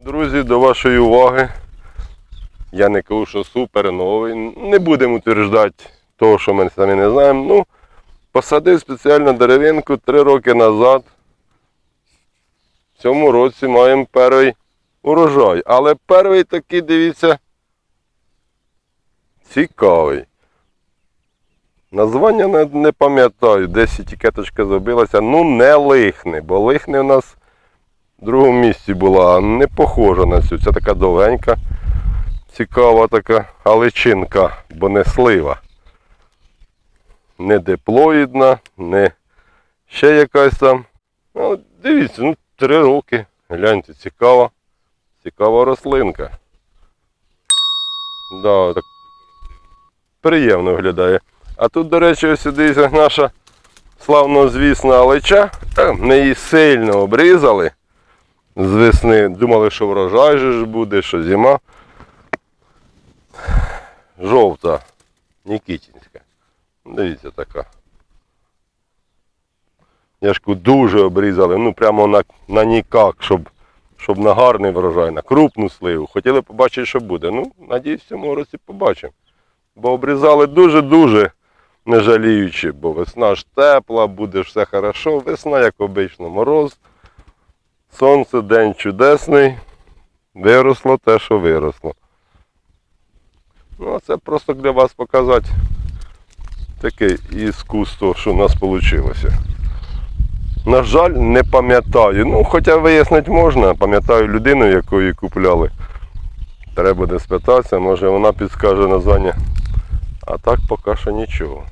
друзі, до вашої уваги. Я не кажу, що супер новий. Не будемо утверждати того, що ми самі не знаємо. Ну, посадив спеціально деревинку три роки назад. В цьому році маємо перший урожай. Але перший такий, дивіться, цікавий. Названня не, не пам'ятаю, десь етикеточка забилася. Ну, не лихне, бо лихне у нас в другому місці була, не похожа на цю. Це така довгенька, цікава така галичинка, бо не слива. Не диплоїдна, не ще якась там. Ну, дивіться, ну, три роки. Гляньте, цікава. Цікава рослинка. Да, так приємно виглядає. А тут, до речі, ось дивіться, наша славнозвісна алеча. Ми її сильно обрізали з весни. Думали, що врожай же ж буде, що зима. Жовта, Нікітінська. Дивіться така. Яшку дуже обрізали, ну прямо на, на нікак, щоб, щоб на гарний врожай, на крупну сливу. Хотіли побачити, що буде. Ну, надіюсь, в цьому році побачимо. Бо обрізали дуже-дуже не жаліючи, бо весна ж тепла, буде все хорошо. Весна, як обично, мороз. Сонце, день чудесний. Виросло те, що виросло. Ну, це просто для вас показати таке іскусство, що в нас вийшло. На жаль, не пам'ятаю. Ну, хоча вияснити можна, пам'ятаю людину, яку її купляли. Треба буде спитатися, може вона підскаже названня. А так поки що нічого.